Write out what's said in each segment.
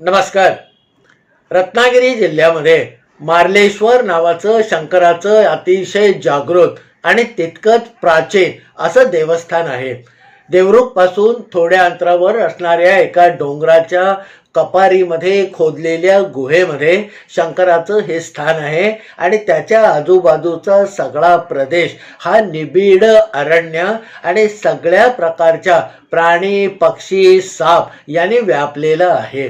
नमस्कार. रत्नागिरी जिल्ह्यामध्ये मार्लेश्वर नावाचं शंकराचं अतिशय जागृत आणि तितकंच प्राचीन असं देवस्थान आहे. देवरुखपासून थोड्या अंतरावर असणाऱ्या एका डोंगराच्या कपारीमध्ये खोदलेल्या गुहेमध्ये शंकराचं हे स्थान आहे आणि त्याच्या आजूबाजूचा सगळा प्रदेश हा निबिड अरण्य आणि सगळ्या प्रकारच्या प्राणी पक्षी साप यांनी व्यापलेला आहे.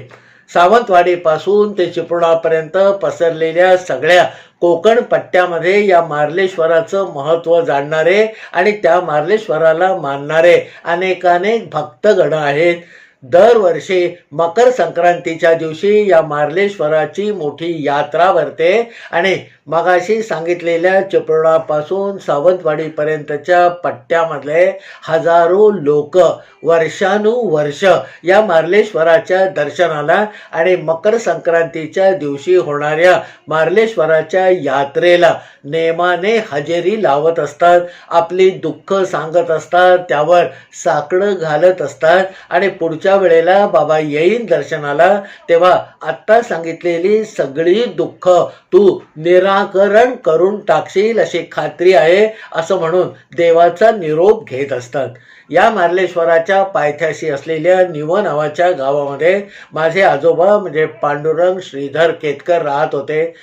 सावंतवाडीपासून ते चिपळुणापर्यंत पसरलेल्या सगळ्या कोकण पट्ट्यामध्ये या मार्लेश्वराचं महत्त्व जाणणारे आणि त्या मार्लेश्वराला मानणारे अनेकानेक भक्तगण आहेत. दरवर्षी मकर संक्रांतीच्या दिवशी या मार्लेश्वराची मोठी यात्रा भरते आणि मगाशी सांगितलेल्या चिपळुणापासून सावंतवाडीपर्यंतच्या पट्ट्यामधले हजारो लोक वर्षानुवर्ष या मार्लेश्वराच्या दर्शनाला आणि मकर संक्रांतीच्या दिवशी होणाऱ्या मार्लेश्वराच्या यात्रेला नेमाने हजेरी लावत असतात आपली दुःख सांगत असतात त्यावर साकडं घालत असतात आणि पुढच्या वेळेला बाबा येईन दर्शनाला तेव्हा आत्ता सांगितलेली सगळी दुःख तू निरा निराकरण करून टाकशील अशी खात्री आहे असं म्हणून देवाचा निरोप घेत असतात. या मार्लेश्वराच्या पायथ्याशी असलेल्या निव नावाच्या गावामध्ये माझे आजोबा म्हणजे पांडुरंग श्रीधर केतकर राहत होते.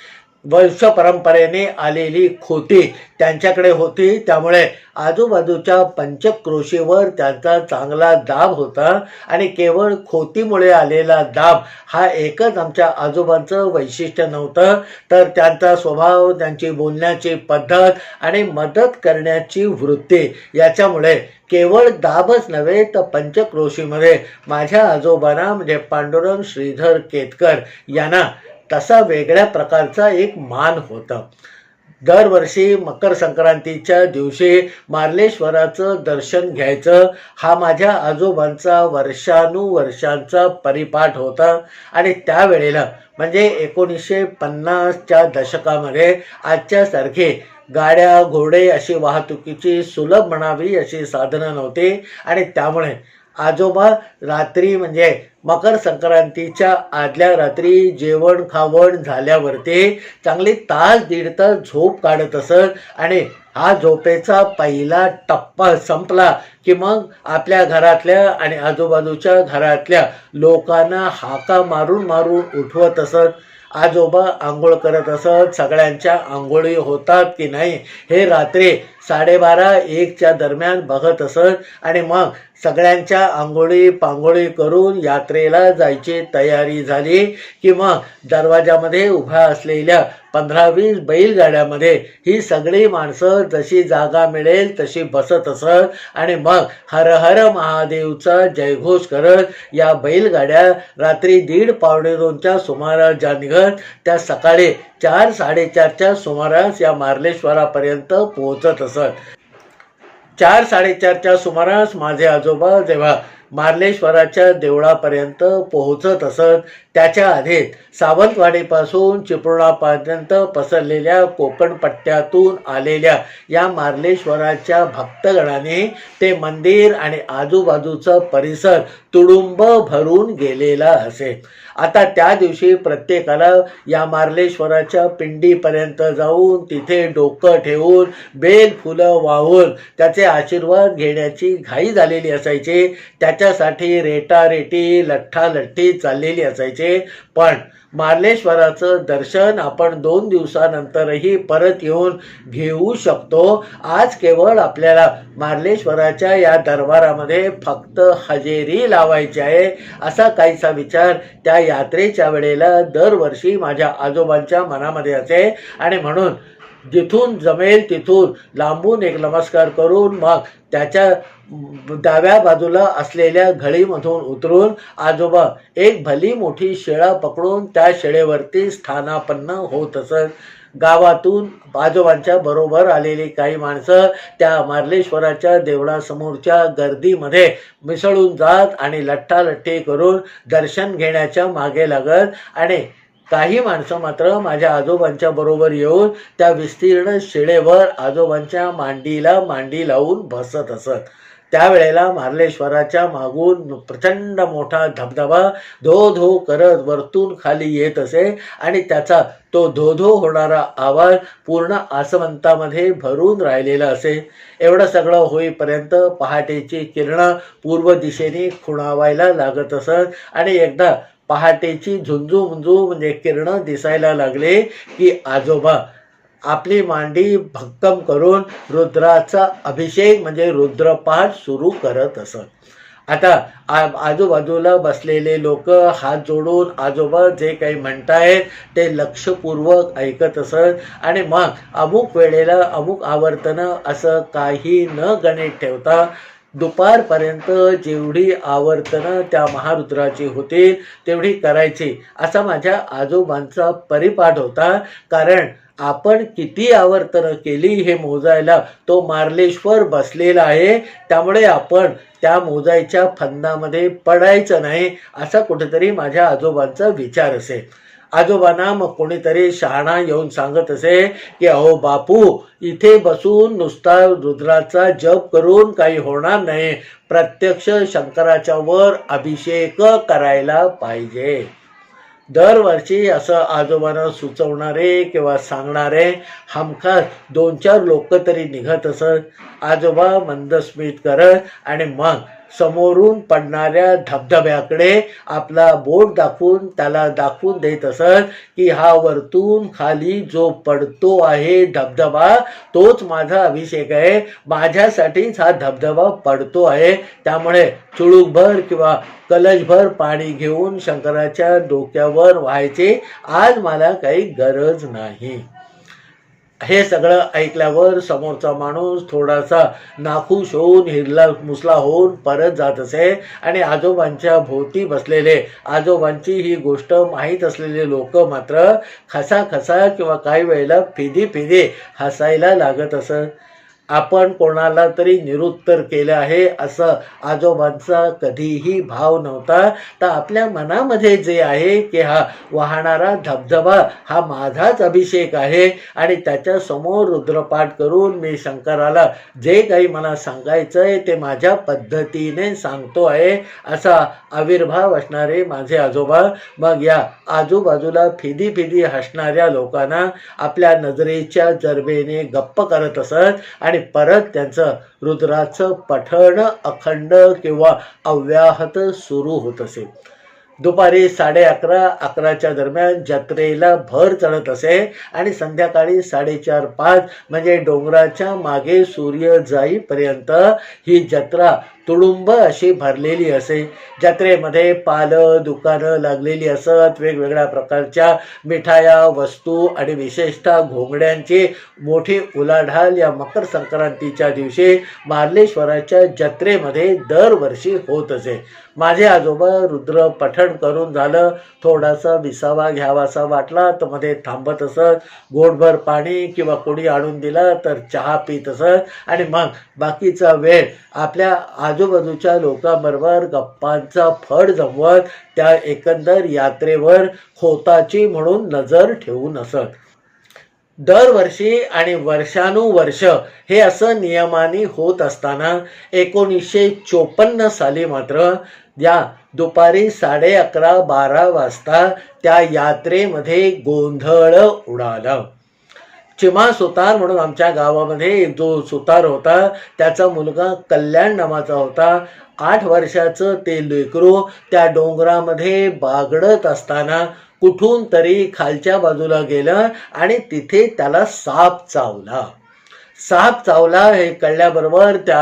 वंश परंपरेने आलेली खोती त्यांच्याकडे होती. त्यामुळे आजूबाजूच्या पंचक्रोशीवर त्यांचा चांगला दाब होता आणि केवळ खोतीमुळे आलेला दाब हा एकच आमच्या आजोबांचं वैशिष्ट्य नव्हतं. तर त्यांचा स्वभाव त्यांची बोलण्याची पद्धत आणि मदत करण्याची वृत्ती याच्यामुळे केवळ दाबच नव्हे तर पंचक्रोशीमध्ये माझ्या आजोबांना म्हणजे पांडुरंग श्रीधर केतकर यांना तसा वेगळ्या प्रकारचा एक मान होता. दरवर्षी मकर संक्रांतीच्या दिवशी मार्लेश्वराचं दर्शन घ्यायचं. हा माझ्या आजोबांचा वर्षानुवर्षांचा परिपाठ होता. आणि त्यावेळेला म्हणजे एकोणीसशे पन्नासच्या दशकामध्ये आजच्यासारखे गाड्या घोडे अशी वाहतुकीची सुलभ म्हणावी अशी साधनं नव्हती. आणि त्यामुळे आजोबा रात्री म्हणजे मकर संक्रांतीच्या आदल्या रात्री जेवण खावण झाल्यावरती चांगली तास दीड तास झोप काढत असत आणि हा झोपेचा पहिला टप्पा संपला की मग आपल्या घरातल्या आणि आजूबाजूच्या घरातल्या लोकांना हाका मारून मारून उठवत असत. आजोबा आंघोळ करत असत. सगळ्यांच्या आंघोळी होतात की नाही हे रात्री साडेबारा एकच्या दरम्यान बघत असत. आणि मग सगळ्यांच्या आंघोळी पांघोळी करून यात्रेला जायची तयारी झाली की मग दरवाजामध्ये उभ्या असलेल्या पंधरा वीस बैलगाड्यामध्ये ही सगळी माणसं जशी जागा मिळेल तशी बसत असत. आणि मग हर हर महादेवचा जयघोष करत या बैलगाड्या रात्री दीड पावणे दोनच्या सुमारास ज्या निघत. त्या सकाळी चार साडेचारच्या सुमारास या मार्लेश्वरापर्यंत पोहोचत असत. चार साडेचारच्या सुमारास माझे आजोबा जेव्हा मार्लेश्वराच्या देवळापर्यंत पोहोचत असत त्याच्या आधीत सावंतवाडीपासून चिपळुणापर्यंत पसरलेल्या कोकण पट्ट्यातून आलेल्या या मार्लेश्वराच्या भक्तगणाने ते मंदिर आणि आजूबाजूचा परिसर तुडुंब भरून गेलेला असे. आता त्या दिवशी प्रत्येकाला या मार्लेश्वराच्या पिंडीपर्यंत जाऊन तिथे डोकं ठेवून बेल फुलं वाहून त्याचे आशीर्वाद घेण्याची घाई झालेली असायची. त्याच्यासाठी रेटारेटी लठ्ठालठ्ठी चाललेली असायचे. पण मार्लेश्वराचं दर्शन आपण दोन दिवसानंतरही परत येऊन घेऊ शकतो. आज केवळ आपल्याला मार्लेश्वराच्या या दरबारामध्ये फक्त हजेरी लावायची आहे असा काहीसा विचार त्या यात्रेच्या वेळेला दरवर्षी माझ्या आजोबांच्या मनामध्ये असे. आणि म्हणून जिथून जमेल तिथून लांबून एक नमस्कार करून मग त्याच्या डाव्या बाजूला असलेल्या घळीमधून उतरून आजोबा एक भली मोठी शेळा पकडून त्या शेळेवरती स्थानापन्न होत असत. गावातून आजोबांच्या बरोबर आलेली काही माणसं त्या मार्लेश्वराच्या देवळासमोरच्या गर्दीमध्ये मिसळून जात आणि लठ्ठालठ्ठी करून दर्शन घेण्याच्या मागे लागत आणि काही माणसं मात्र माझ्या आजोबांच्या बरोबर येऊन त्या विस्तीर्ण शिळेवर आजोबांच्या मांडीला मांडी लावून बसत असत. त्यावेळेला मार्लेश्वराच्या मागून प्रचंड मोठा धबधबा धो धो करत वरतून खाली येत असे आणि त्याचा तो धो धो होणारा आवाज पूर्ण आसमंतामध्ये भरून राहिलेला असे. एवढं सगळं होईपर्यंत पहाटेची किरणं पूर्व दिशेने खुणावायला लागत असत आणि एकदा पहाटेची झुंजू मुंजू म्हणजे किरणं दिसायला लागले की आजोबा आपली मांडी भक्कम करून रुद्राचा अभिषेक म्हणजे रुद्रपाठ सुरू करत असत. आता आजूबाजूला बसलेले लोक हात जोडून आजोबा जे काही म्हणतायत ते लक्षपूर्वक ऐकत असत. आणि मग अमुक वेळेला अमुक आवर्तनं असं काही न गणित ठेवता दुपारपर्यंत जेवढी आवर्तनं त्या महारुद्राची होतील तेवढी करायची असा माझ्या आजोबांचा परिपाठ होता. कारण आपण किती आवर्तनं केली हे मोजायला? तो मार्लेश्वर बसलेला आहे. त्यामुळे आपण त्या मोजायच्या फंदामध्ये पडायचं नाही असा कुठेतरी माझ्या आजोबांचा विचार असे. आजोबांना मग कोणीतरी शहाणा येऊन सांगत असे की अहो बापू इथे बसून नुसता रुद्राचा जप करून काही होणार नाही. प्रत्यक्ष शंकराच्या वर अभिषेक करायला पाहिजे. दरवर्षी असं आजोबांना सुचवणारे किंवा सांगणारे हमखास दोन चार लोक तरी निघत असत. आजोबा मंदस्मित करत आणि मग समोरून पडणाऱ्या धबधब्याकडे आपला बोट दाखवून त्याला दाखवून देत असत की हा वरतून खाली जो पडतो आहे धबधबा तोच माझा अभिषेक आहे. माझ्यासाठीच हा धबधबा पडतो आहे. त्यामुळे चुळूकभर किंवा कलशभर पाणी घेऊन शंकराच्या डोक्यावर व्हायचे आज मला काही गरज नाही. हे सगळं ऐकल्यावर समोरचा माणूस थोडासा नाखुश होऊन हिरला मुसला होऊन परत जात असे आणि आजोबांच्या भोवती बसलेले. आजोबांची ही गोष्ट माहीत असलेले लोक मात्र खसा खसा किंवा काही वेळेला फिदी फिदी हसायला लागत असत. आपण कोणाला तरी निरुत्तर केलं आहे असं आजोबांचा कधीही भाव नव्हता. तर आपल्या मनामध्ये जे आहे की हा वाहणारा धबधबा हा माझाच अभिषेक आहे. आणि त्याच्यासमोर रुद्रपाठ करून मी शंकराला जे काही मला सांगायचं आहे ते माझ्या पद्धतीने सांगतो आहे असा आविर्भाव असणारे माझे आजोबा. मग या आजूबाजूला फिदी फिदी हसणाऱ्या लोकांना आपल्या नजरेच्या जरबेने गप्प करत असत. आणि परत त्यांचं रुद्राचं पठण अखंड किंवा अव्याहत सुरू होत असे. दुपारी साडे अकरा अकराच्या दरम्यान जत्रेला भर चढत असे आणि संध्याकाळी साडेचार पाच म्हणजे डोंगराच्या मागे सूर्य जाईपर्यंत ही जत्रा तुडुंब अशी भरलेली असे. जत्रेमध्ये पालं दुकानं लागलेली असत. वेगवेगळ्या प्रकारच्या मिठाया वस्तू आणि विशेषतः घोंगड्यांची मोठी उलाढाल या मकर संक्रांतीच्या दिवशी मार्लेश्वराच्या जत्रेमध्ये दरवर्षी होत असे. माझे आजोबा रुद्र पठण करून झालं. थोडासा विसावा घ्यावासा वाटला तर मध्ये थांबत असत. गोडभर पाणी किंवा कोणी आणून दिला तर चहा पित असत. आणि मग बाकीचा वेळ आपल्या आज आजूबाजूच्या लोकांबरोबर गप्पांचा फड जमवत त्या एकंदर यात्रेवर होताची म्हणून नजर ठेवून असत. दरवर्षी आणि वर्षानुवर्ष हे असं नियमाने होत असताना एकोणीसशे चोपन्न साली मात्र या दुपारी साडे अकरा बारा वाजता त्या यात्रेमध्ये गोंधळ उडाला. चिमा सुतार म्हणून आमच्या गावामध्ये जो सुतार होता त्याचा मुलगा कल्याण नावाचा होता. आठ वर्षाचं ते लेकरू त्या डोंगरामध्ये बागडत असताना कुठून तरी खालच्या बाजूला गेलं आणि तिथे त्याला साप चावला. साप चावला हे कळल्याबरोबर त्या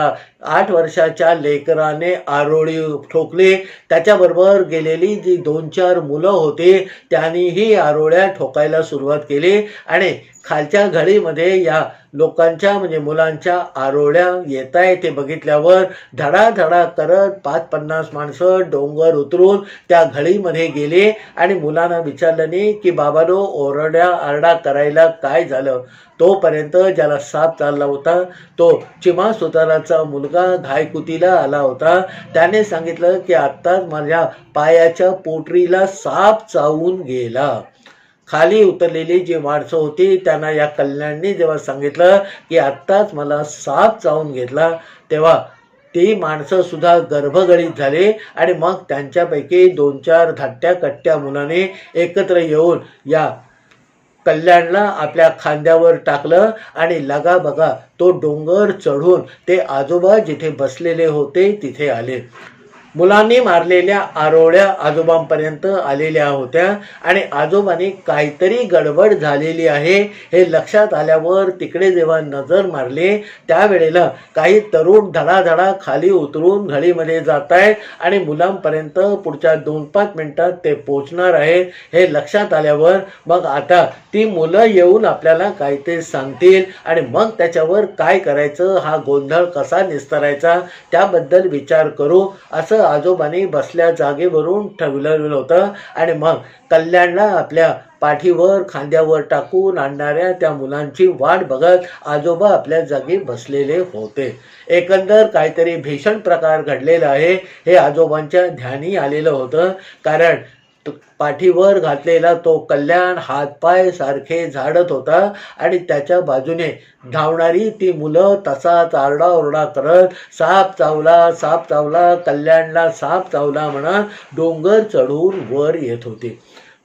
आठ वर्षाच्या लेकराने आरोळी ठोकली. त्याच्याबरोबर गेलेली जी दोन चार मुलं होती त्यांनीही आरोळ्या ठोकायला सुरुवात केली आणि खालच्या घडीमध्ये या लोकांच्या म्हणजे मुलांच्या आरोळ्या येत आहे ते बघितल्यावर धडाधडा करत पाच पन्नास माणसं डोंगर उतरून त्या घडीमध्ये गेले आणि मुलांना विचारलं नाही की बाबानो ओरड्या आरडा करायला काय झालं? तोपर्यंत ज्याला साप चालला होता तो चिमा सुताराचा मुलगा घायकुतीला आला होता. त्याने सांगितलं की आत्ताच माझ्या पायाच्या पोटरीला साप चावून गेला. खाली उतरलेली जी माणसं होती त्यांना या कल्याणनी जेव्हा सांगितलं की आत्ताच मला साप चावून घेतला तेव्हा ती माणसं सुद्धा गर्भगळीत झाले आणि मग त्यांच्यापैकी दोन चार धाट्ट्या कट्ट्या मुलाने एकत्र येऊन या कल्याणला आपल्या खांद्यावर टाकलं आणि लगा बघा तो डोंगर चढून ते आजोबा जिथे बसलेले होते तिथे आले. मुलांनी मारलेल्या आरोळ्या आजोबांपर्यंत आलेल्या होत्या आणि आजोबांनी काहीतरी गडबड झालेली आहे हे लक्षात आल्यावर तिकडे जेव्हा नजर मारली त्यावेळेला काही तरुण धडाधडा खाली उतरून घडीमध्ये जात आहेत आणि मुलांपर्यंत पुढच्या दोन पाच मिनिटात ते पोचणार आहेत हे लक्षात आल्यावर मग आता ती मुलं येऊन आपल्याला काहीतरी सांगतील आणि मग त्याच्यावर काय करायचं हा गोंधळ कसा निस्तरायचा त्याबद्दल विचार करू असं आजोबांनी बसल्या जागेवरून ठेवलेलं होतं. आणि मग कल्याणला आपल्या पाठीवर खांद्यावर टाकून आणणाऱ्या त्या मुलांची वाट बघत आजोबा आपल्या जागी बसलेले होते. एकंदर काहीतरी भीषण प्रकार घडलेला आहे हे आजोबांच्या ध्यानी आलेलं होतं. कारण पाठीवर घातलेला तो कल्याण हातपाय सारखे झाडत होता आणि त्याच्या बाजूने धावणारी ती मुलं तसाच आरडाओरडा करत साप चावला साप चावला कल्याणला साप चावला म्हणत डोंगर चढून वर येत होती.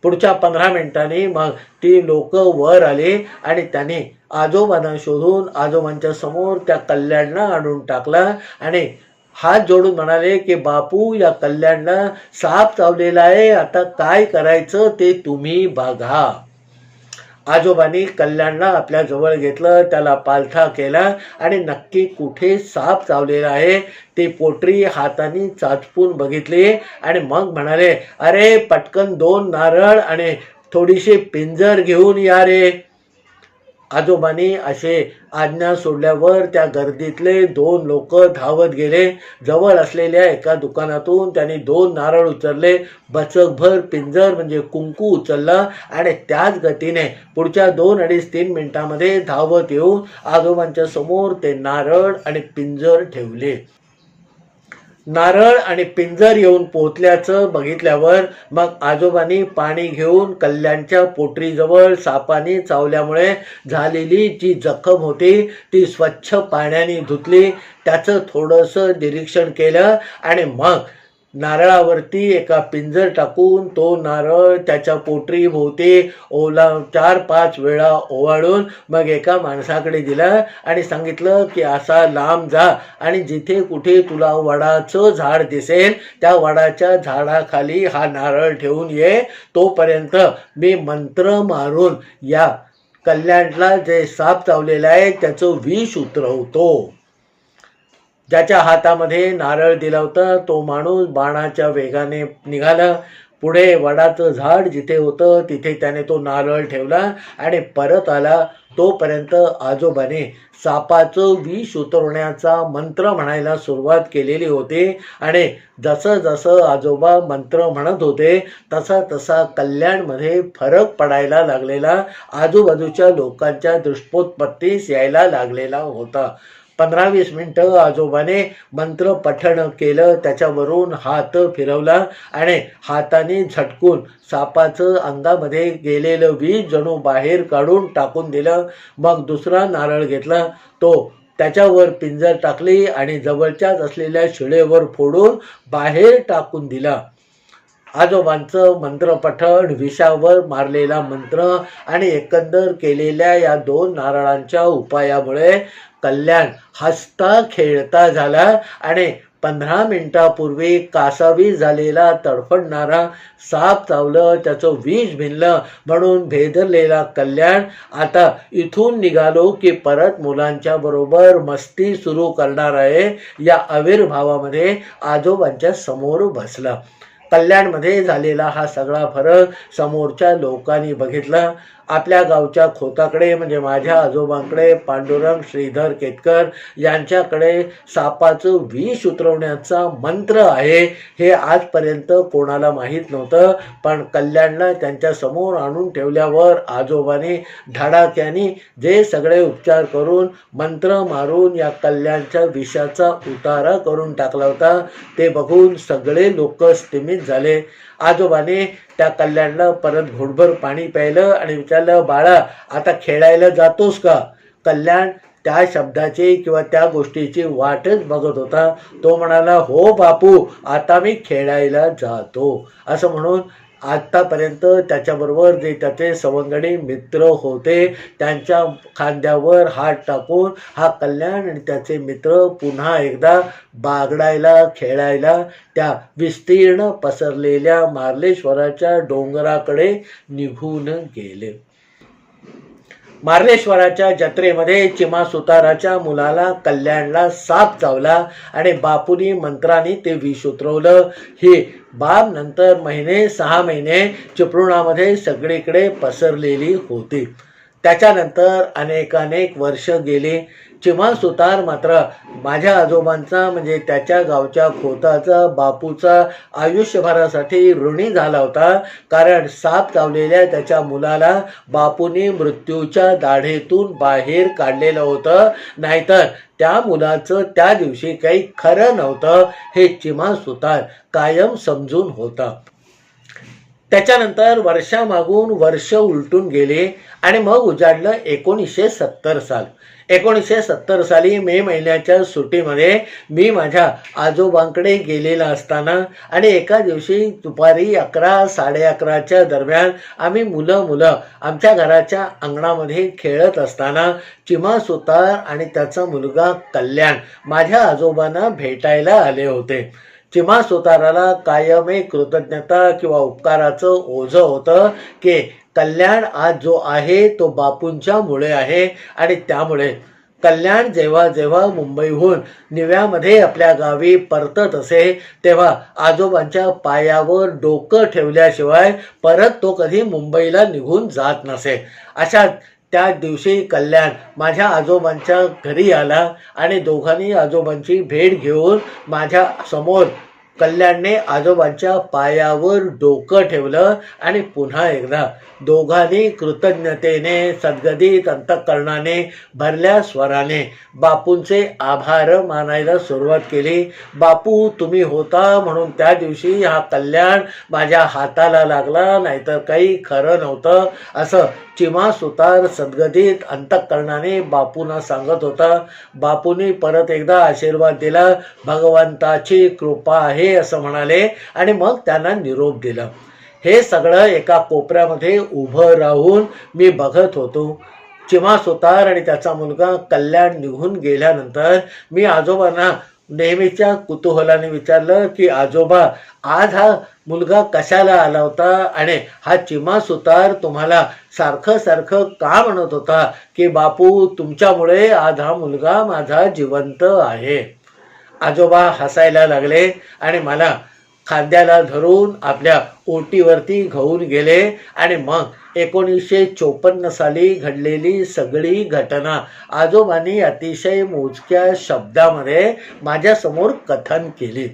पुढच्या पंधरा मिनिटांनी मग ती लोक वर आली आणि त्याने आजोबांना शोधून आजोबांच्या समोर त्या कल्याणला आणून टाकला आणि हात जोडून म्हणाले की बापू या कल्याणला साप चावलेला आहे. आता काय करायचं ते तुम्ही बघा. आजोबांनी कल्याणला आपल्या जवळ घेतलं त्याला पालथा केला आणि नक्की कुठे साप चावलेला आहे ते पोटरी हाताने चाचपून बघितली आणि मग म्हणाले अरे पटकन दोन नारळ आणि थोडीशी पिंजर घेऊन या रे. आजोबांनी असे आज्ञा सोडल्यावर त्या गर्दीतले दोन लोक धावत गेले. जवळ असलेल्या एका दुकानातून त्यांनी दोन नारळ उचलले. बचकभर पिंजर म्हणजे कुंकू उचलला आणि त्याच गतीने पुढच्या दोन अडीच तीन मिनिटांमध्ये धावत येऊन आजोबांच्या समोर ते नारळ आणि पिंजर ठेवले. नारळ आणि पिंजर येऊन पोहोचल्याचं बघितल्यावर मग आजोबांनी पाणी घेऊन कल्याणच्या पोटरीजवळ सापाने चावल्यामुळे झालेली जी जखम होती ती स्वच्छ पाण्याने धुतली. त्याचं थोडंसं निरीक्षण केलं आणि मग नारळावरती एका पिंजर टाकून तो नारळ त्याच्या पोटरी भोवती ओला चार पाच वेळा ओवाळून मग एका माणसाकडे दिला आणि सांगितलं की असा लांब जा आणि जिथे कुठे तुला वडाचं झाड दिसेल त्या वडाच्या झाडाखाली हा नारळ ठेवून ये. तोपर्यंत मी मंत्र मारून या कल्याणला जे साप चावलेला आहे त्याचं विष उतरवतो. ज्याच्या हातामध्ये नारळ दिला होता तो माणूस बाणाच्या वेगाने निघाला. पुढे वडाचं झाड जिथे होतं तिथे त्याने तो नारळ ठेवला आणि परत आला. तोपर्यंत आजोबाने सापाचं विष उतरवण्याचा मंत्र म्हणायला सुरुवात केलेली होती. आणि जसं जसं आजोबा मंत्र म्हणत होते तसा तसा कल्याणमध्ये फरक पडायला लागलेला. आजूबाजूच्या लोकांच्या दृष्टोत्पत्तीस यायला लागलेला होता. पंधरा वीस मिनटं आजोबाने मंत्र पठण केलं त्याच्यावरून हात फिरवला आणि हाताने झटकून सापाचं अंगामध्ये गेलेलं वीज जणू बाहेर काढून टाकून दिलं. मग दुसरा नारळ घेतला. तो त्याच्यावर पिंजर टाकली आणि जवळच्याच असलेल्या शिळेवर फोडून बाहेर टाकून दिला. आजोबांचं मंत्रपठण विषावर मारलेला मंत्र आणि एकंदर केलेल्या या दोन नारळांच्या उपायामुळे कल्याण हसता खेळता झाला आणि पंधरा मिनिटापूर्वी कासावी झालेला तडफडणारा साप चावलं त्याचं विष भिनलं म्हणून भेदरलेला कल्याण आता इथून निघालो की परत मुलांच्या बरोबर मस्ती सुरू करणार आहे या आविर्भावामध्ये आजोबांच्या समोर बसला. कल्याणमध्ये झालेला हा सगळा फरक समोरच्या लोकांनी बघितला. आपल्या गावच्या खोताकडे म्हणजे माझ्या आजोबांकडे पांडुरंग श्रीधर केतकर यांच्याकडे सापाचं विष उतरवण्याचा मंत्र आहे हे आजपर्यंत कोणाला माहीत नव्हतं. पण कल्याणला त्यांच्यासमोर आणून ठेवल्यावर आजोबाने धडाक्याने जे सगळे उपचार करून मंत्र मारून या कल्याणच्या विषाचा उतारा करून टाकला होता ते बघून सगळे लोक स्थिमित झाले. आजोबाने त्या कल्याणला परत घोटभर पाणी प्यायलं आणि विचारलं बाळा आता खेळायला जातोस का? कल्याण त्या शब्दाची किंवा त्या गोष्टीची वाटच बघत होता. तो म्हणाला हो बापू आता मी खेळायला जातो. असं म्हणून आत्तापर्यंत त्याच्याबरोबर जे त्याचे सवंगडी मित्र होते त्यांच्या खांद्यावर हात टाकून हा कल्याण आणि त्याचे मित्र पुन्हा एकदा बागडायला खेळायला त्या विस्तीर्ण पसरलेल्या मार्लेश्वराच्या डोंगराकडे निघून गेले. मार्लेश्वराच्या जत्रेमध्ये चिमा सुताराच्या मुलाला कल्याणला साप चावला आणि बापूनी मंत्राने ते विष उतरवलं. हे बाब नंतर महिने सहा महिने चिपळुणामध्ये सगळीकडे पसरलेली होती. त्याच्यानंतर अनेकानेक वर्ष गेली. चिमा सुतार मात्र माझ्या आजोबांचा म्हणजे त्याच्या गावच्या खोताचा बापूचा आयुष्यभरासाठी ऋणी झाला होता. कारण साप चावलेल्या त्याच्या मुलाला बापूने मृत्यूच्या दाढेतून बाहेर काढलेलं होतं. नाहीतर त्या मुलाचं त्या दिवशी काही खरं नव्हतं हे चिमा सुतार कायम समजून होता. त्याच्यानंतर वर्षामागून वर्ष उलटून गेले आणि मग उजाडलं एकोणीसशे सत्तर साल. एकोणीसशे सत्तर साली मे महिन्याच्या सुट्टीमध्ये मी माझ्या आजोबांकडे गेलेला असताना आणि एका दिवशी दुपारी अकरा साडे अकराच्या दरम्यान आम्ही मुलं मुलं आमच्या घराच्या अंगणामध्ये खेळत असताना चिमा सुतार आणि त्याचा मुलगा कल्याण माझ्या आजोबांना भेटायला आले होते. चिमा सुताराला कायम एक कृतज्ञता किंवा उपकाराचं ओझं होतं की कल्याण आज जो आहे तो बापूंच्यामुळे आहे. आणि त्यामुळे कल्याण जेव्हा जेव्हा मुंबईहून निव्यामध्ये आपल्या गावी परतत असे तेव्हा आजोबांच्या पायावर डोकं ठेवल्याशिवाय परत तो कधी मुंबईला निघून जात नसे. अशा त्या दिवशी कल्याण माझ्या आजोबांच्या घरी आला आणि दोघांनी आजोबांची भेट घेऊन माझ्यासमोर कल्याणने आजोबांच्या पायावर डोकं ठेवलं आणि पुन्हा एकदा दोघांनी कृतज्ञतेने सद्गदित अंतःकरणाने भरल्या स्वराने बापूंचे आभार मानायला सुरुवात केली. बापू तुम्ही होता म्हणून त्या दिवशी हा कल्याण माझ्या हाताला लागला नाहीतर काही खरं नव्हतं असं चिमा सुतार सद्गतीत अंतःकरणाने बापूंना सांगत होता बापूंनी परत एकदा आशीर्वाद दिला भगवंताची कृपा आहे असं म्हणाले आणि मग त्यांना निरोप दिला. हे सगळं एका कोपऱ्यामध्ये उभं राहून मी बघत होतो. चिमा सुतार आणि त्याचा मुलगा कल्याण निघून गेल्यानंतर मी आजोबांना नेहमीच्या कुतूहलाने विचारलं की आजोबा आज हा मुलगा कशाला आला होता? आणि हा चिमा सुतार तुम्हाला सारखं सारखं का म्हणत होता की बापू तुमच्यामुळे आज हा मुलगा माझा जिवंत आहे. आजोबा हसायला लागले आणि मला खांद्याला धरून आपल्या ओटीवरती घेऊन गेले आणि मग एकोणीसशे चोपन्न साली घडलेली सगळी घटना आजोबांनी अतिशय मोजक्या शब्दामध्ये माझ्यासमोर कथन केली.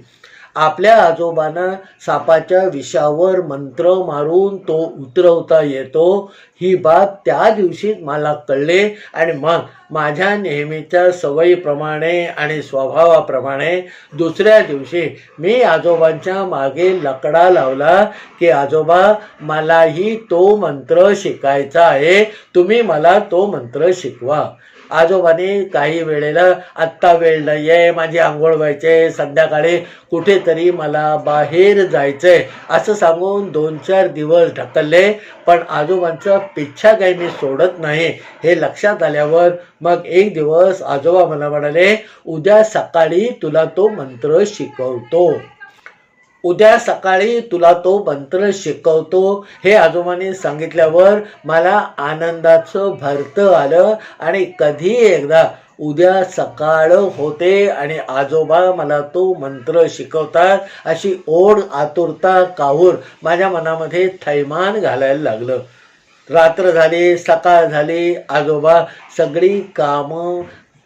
आपल्या आजोबांना सापाच्या विषावर मंत्र मारून तो उतरवता येतो. ही बाब त्या दिवशी मला कळले आणि मग माझ्या नेहमीच्या सवयीप्रमाणे आणि स्वभावाप्रमाणे दुसऱ्या दिवशी मी आजोबांच्या मागे लकडा लावला की आजोबा मलाही तो मंत्र शिकायचा आहे. तुम्ही मला तो मंत्र शिकवा. आजोबाने काही वेळेला आत्ता वेळ नाही आहे माझी आंघोळ व्हायचे संध्याकाळी कुठेतरी मला बाहेर जायचंय. असं सांगून दोन चार दिवस ढकलले पण आजोबांचा पिच्छा काही मी सोडत नाही. हे लक्षात आल्यावर मग एक दिवस आजोबा मला म्हणाले उद्या सकाळी तुला तो मंत्र शिकवतो. उद्या सकाळी तुला तो मंत्र शिकवतो. हे आजोबांनी सांगितल्यावर मला आनंदाचं भरतं आलं आणि कधी एकदा उद्या सकाळ होते आणि आजोबा मला तो मंत्र शिकवतात अशी ओढ आतुरता काहूर माझ्या मनामध्ये थैमान घालायला लागलं. रात्र झाली सकाळ झाली आजोबा सगळी कामं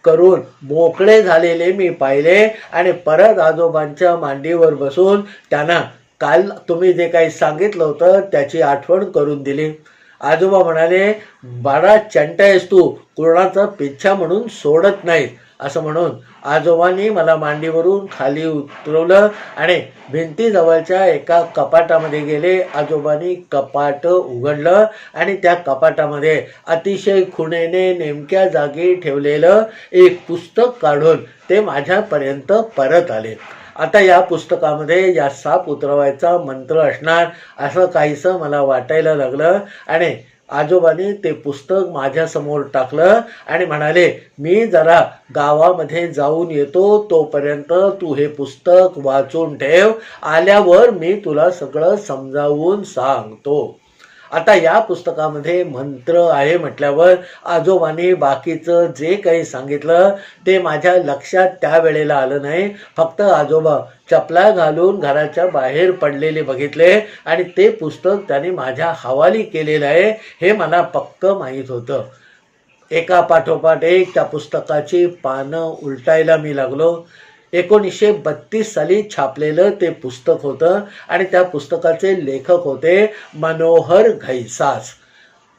करून मोकळे झालेले मी पाहिले आणि परत आजोबांच्या मांडीवर बसून त्यांना काल तुम्ही जे काही सांगितलं होतं त्याची आठवण करून दिली. आजोबा म्हणाले बाळा चंट आहेस तू. कोणाचा पिच्छा म्हणून सोडत नाही. असं म्हणून आजोबांनी मला मांडीवरून खाली उतरवलं आणि भिंतीजवळच्या एका कपाटामध्ये गेले. आजोबांनी कपाट उघडलं आणि त्या कपाटामध्ये अतिशय खुणेने नेमक्या जागी ठेवलेलं एक पुस्तक काढून ते माझ्यापर्यंत परत आले. आता या पुस्तकामध्ये या साप उतरवायचा मंत्र असणार असं काहीसं मला वाटायला लागलं आणि आजोबांनी ते पुस्तक माझ्यासमोर टाकलं आणि म्हणाले मी जरा गावामध्ये जाऊन येतो तोपर्यंत तू हे पुस्तक वाचून ठेव. आल्यावर मी तुला सगळं समजावून सांगतो. आता या पुस्तकामध्ये मंत्र आहे म्हटल्यावर आजोबांनी बाकीचं जे काही सांगितलं ते माझ्या लक्षात त्यावेळेला आलं नाही. फक्त आजोबा चपला घालून घराच्या बाहेर पडलेले बघितले आणि ते पुस्तक त्यांनी माझ्या हवाली केलेलं आहे हे मला पक्क माहीत होतं. एका पाठोपाठ एक त्या पुस्तकाची पानं उलटायला मी लागलो. एकोणीसशे बत्तीस साली छापलेलं ते पुस्तक होतं आणि त्या पुस्तकाचे लेखक होते मनोहर घैसास.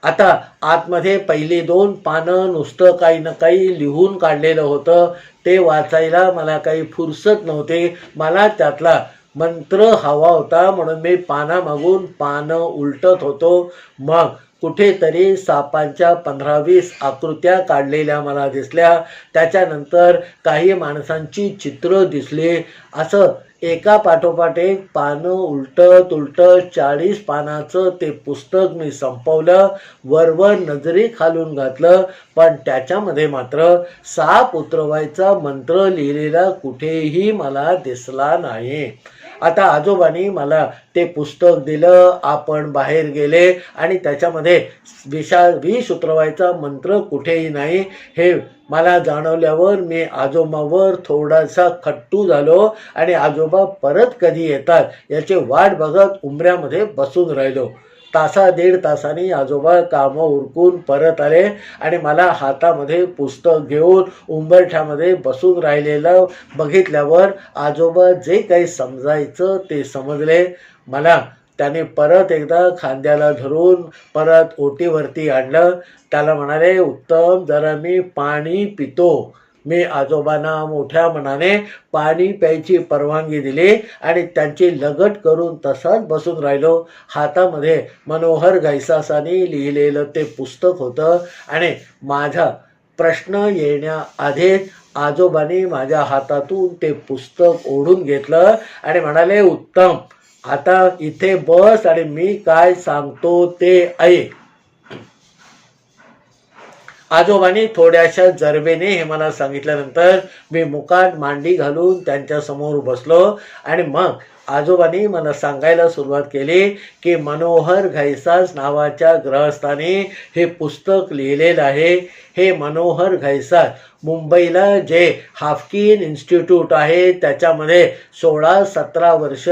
आता आतमध्ये पहिली दोन पानं नुसतं काही ना काही लिहून काढलेलं होतं. ते वाचायला मला काही फुरसत नव्हते. मला त्यातला मंत्र हवा होता म्हणून मी पानामागून पानं उलटत होतो. मग कुठेतरी सापांच्या पंधरा वीस आकृत्या काढलेल्या मला दिसल्या. त्याच्यानंतर काही माणसांची चित्र दिसली. असं एका पाठोपाठ एक पानं उलटत उलटत चाळीस पानाचं ते पुस्तक मी संपवलं. वरवर नजरी खालून घातलं. पण त्याच्यामध्ये मात्र साप उतरवायचा मंत्र लिहिलेला कुठेही मला दिसला नाही. आता आजोबांनी मला ते पुस्तक दिलं आपण बाहेर गेले आणि त्याच्यामध्ये विषा विष उतरवायचा मंत्र कुठेही नाही. हे मला जाणवल्यावर मी आजोबावर थोडासा खट्टू झालो आणि आजोबा परत कधी येतात याची वाट बघत उमऱ्यामध्ये बसून राहिलो. तासा दीड तासांनी आजोबा कामं उरकून परत आले आणि मला हातामध्ये पुस्तक घेऊन उंबरठ्यामध्ये बसून राहिलेलं बघितल्यावर आजोबा जे काही समजायचं ते समजले. मला त्याने परत एकदा खांद्याला धरून परत ओटीवरती आणलं. त्याला म्हणाले उत्तम जरा मी पाणी पितो. मी आजोबांना मोठ्या मनाने पाणी प्यायची परवानगी दिली आणि त्यांची लगट करून तसाच बसून राहिलो. हातामध्ये मनोहर गैसासाने लिहिलेलं ते पुस्तक होतं आणि माझा प्रश्न येण्याआधीच आजोबांनी माझ्या हातातून ते पुस्तक ओढून घेतलं आणि म्हणाले उत्तम आता इथे बस आणि मी काय सांगतो ते ऐक. आजोबांनी थोड्याशा जरबेने हे मला सांगितल्यानंतर मी मुकाट मांडी घालून त्यांच्यासमोर बसलो आणि मग आजोबांनी मला सांगायला सुरुवात केली की मनोहर घैसास नावाच्या ग्रहस्थाने हे पुस्तक लिहिलेलं आहे. हे मनोहर घैसास मुंबईला जे हाफकिन इन्स्टिट्यूट आहे त्याच्यामध्ये सोळा सतरा वर्ष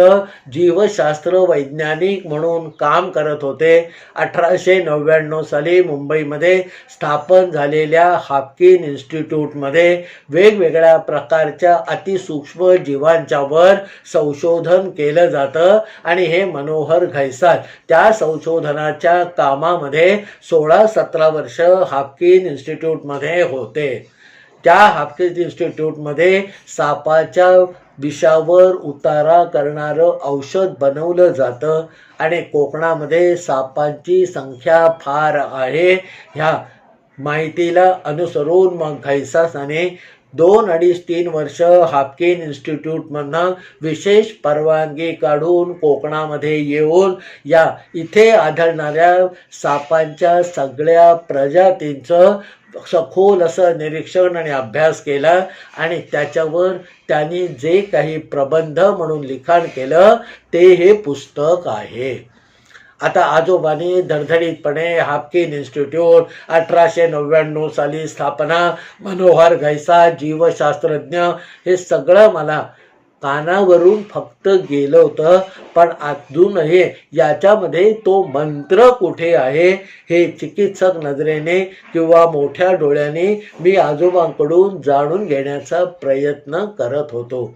जीवशास्त्र वैज्ञानिक म्हणून काम करत होते. अठराशे नव्याण्णव साली मुंबईमध्ये स्थापन झालेल्या हाफकिन इन्स्टिट्यूटमध्ये वेगवेगळ्या प्रकारच्या अतिसूक्ष्म जीवांच्यावर संशोधन केलं जातं आणि हे मनोहर घैसाल त्या संशोधनाच्या कामामध्ये सोळा सतरा वर्ष हाफकिन इन्स्टिट्यूटमध्ये होते. त्या हाफकिन इन्स्टिट्यूटमध्ये सापाच्या विषावर उतारा करणारं औषध बनवलं जातं आणि कोकणामध्ये सापांची संख्या फार आहे. ह्या माहितीला अनुसरून मग घैसासाने दोन अडीच तीन वर्ष हाफकिन इन्स्टिट्यूटमधनं विशेष परवानगी काढून कोकणामध्ये येऊन या इथे आढळणाऱ्या सापांच्या सगळ्या प्रजातींचं सखोल असं निरीक्षण आणि अभ्यास केला आणि त्याच्यावर त्यांनी जे काही प्रबंध म्हणून लिखाण केलं ते हे पुस्तक आहे. आता आजोबांनी धडधडीतपणे हाफकिन इन्स्टिट्यूट अठराशे नव्याण्णव साली स्थापना मनोहर घैसा जीवशास्त्रज्ञ हे सगळं मला कानावरून फक्त गेलं होतं. पण अजूनही याच्यामध्ये तो मंत्र कुठे आहे हे चिकित्सक नजरेने किंवा मोठ्या डोळ्याने मी आजोबांकडून जाणून घेण्याचा प्रयत्न करत होतो.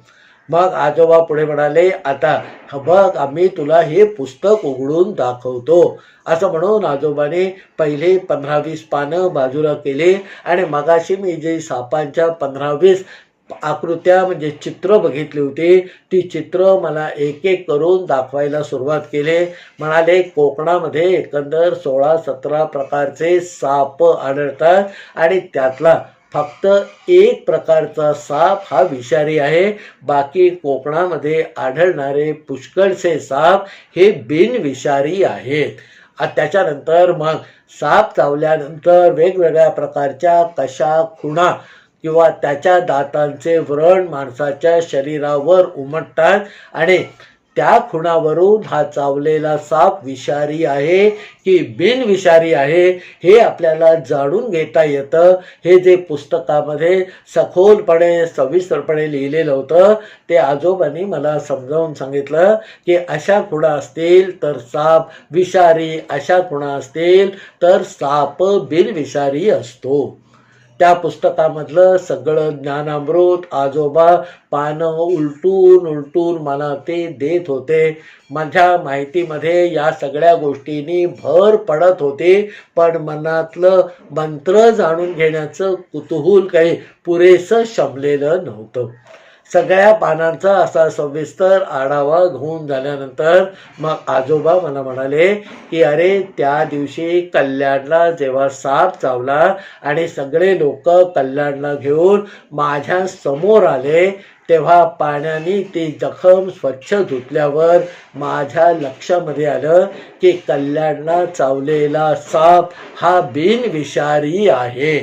मग आजोबा पुढे म्हणाले आता बघ आम्ही तुला हे पुस्तक उघडून दाखवतो. असं म्हणून आजोबाने पहिले पंधरा वीस पानं बाजूला केले आणि मगाशी मी जे सापांच्या पंधरा वीस आकृत्या म्हणजे चित्र बघितली होती. ती चित्र मला एक एक करून दाखवायला सुरुवात केली. म्हणाले कोकणामध्ये एकंदर सोळा सतरा प्रकारचे साप आढळतात आणि त्यातला फक्त एक प्रकारचा साप हा विषारी आहे. बाकी कोकणामध्ये आढळणारे पुष्कळचे साप हे बिनविषारी आहेत. त्याच्यानंतर मग साप चावल्यानंतर वेगवेगळ्या प्रकारच्या कशा खुणा किंवा त्याच्या दातांचे व्रण माणसाच्या शरीरावर उमटतात आणि त्या खुणावरून हा चावलेला साप विषारी आहे की बिनविषारी आहे हे आपल्याला जाणून घेता येतं. हे जे पुस्तकामध्ये सखोलपणे सविस्तरपणे लिहिलेलं होतं ते आजोबांनी मला समजावून सांगितलं की अशा खुणा असतील तर साप विषारी अशा खुणा असतील तर साप बिनविषारी असतो. त्या पुस्तकामधलं सगळं ज्ञानामृत आजोबा पानं उलटून उलटून मला ते देत होते. माझ्या माहितीमध्ये या सगळ्या गोष्टींनी भर पडत होती पण मनातलं मंत्र जाणून घेण्याचं कुतूहल काही पुरेसं शमलेलं नव्हतं. सगळ्या पानांचा असा सविस्तर आढावा घेऊन झाल्यानंतर मग आजोबा मला म्हणाले की अरे त्या दिवशी कल्याणला जेव्हा साप चावला आणि सगळे लोक कल्याणला घेऊन माझ्यासमोर आले तेव्हा पाण्याने ती जखम स्वच्छ धुतल्यावर माझ्या लक्षामध्ये आलं की कल्याणला चावलेला साप हा बिनविषारी आहे.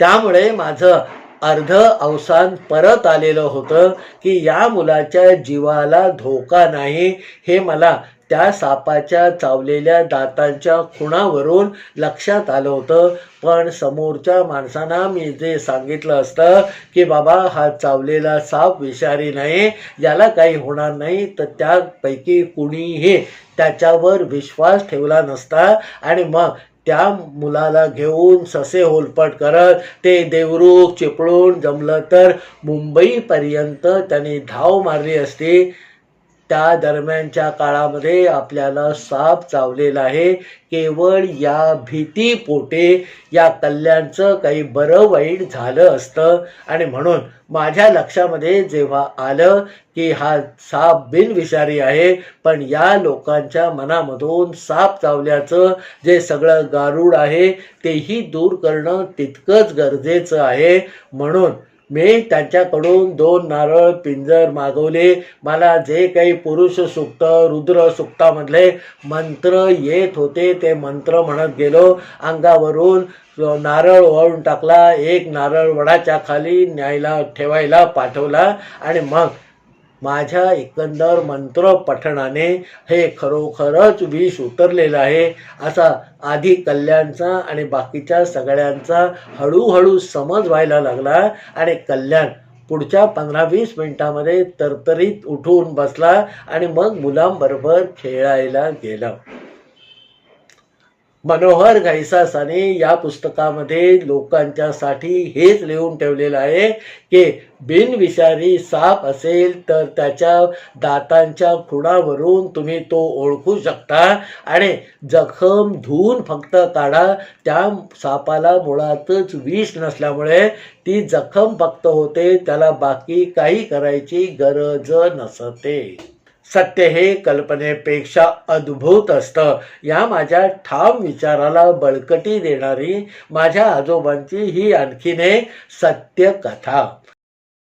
त्यामुळे माझं अर्ध अवसान परत आलेलं होतं की या मुलाच्या जीवाला धोका नाही. हे मला त्या सापाच्या चावलेल्या दातांच्या खुणावरून लक्षात आलं होतं. पण समोरच्या माणसांना मी जे सांगितलं असतं की बाबा हा चावलेला साप विषारी नाही याला काही होणार नाही तर त्यापैकी कुणीही त्याच्यावर विश्वास ठेवला नसता. आणि मग त्या मुलाला घेऊन ससे होलपट करत ते देवरूख चिपळूण जमलं तर मुंबईपर्यंत त्यांनी धाव मारली असती. त्या दरम्यानच्या काळामध्ये आपल्याला साप चावलेला आहे. केवळ या भीतीपोटे या कल्याणचं काही बरं वाईट झालं असतं. आणि म्हणून माझ्या लक्षामध्ये जेव्हा आलं की हा साप बिनविषारी आहे पण या लोकांच्या मनामधून साप चावल्याचं जे सगळं गारूड आहे तेही दूर करणं तितकंच गरजेचं आहे. म्हणून मी त्यांच्याकडून दोन नारळ पिंजर मागवले. मला जे काही पुरुष सुक्त रुद्र सुक्तामधले मंत्र येत होते ते मंत्र म्हणत गेलो. अंगावरून नारळ वळून टाकला. एक नारळ वडाच्या खाली न्यायला ठेवायला पाठवला आणि मग माझ्या एकंदर मंत्र पठणाने हे खरोखरच विष उतरलेलं आहे. असा आधी कल्याणचा आणि बाकीच्या सगळ्यांचा हळूहळू समज व्हायला लागला आणि कल्याण पुढच्या पंधरा वीस मिनिटामध्ये तरतरीत उठून बसला आणि मग मुलांबरोबर खेळायला गेला. मनोहर घैसासाने या पुस्तकामध्ये लोकांच्यासाठी हेच लिहून ठेवलेलं आहे की बिनविषारी साप असेल तर त्याच्या दातांच्या खुणावरून तुम्ही तो ओळखू शकता आणि जखम धुवून फक्त काढा. त्या सापाला मुळातच विष नसल्यामुळे ती जखम फक्त होते त्याला बाकी काही करायची गरज नसते. सत्य हे कल्पनेपेक्षा अद्भुत असतं. या माझ्या ठाम विचाराला बळकटी देणारी माझ्या आजोबांची ही आणखीन एक सत्य कथा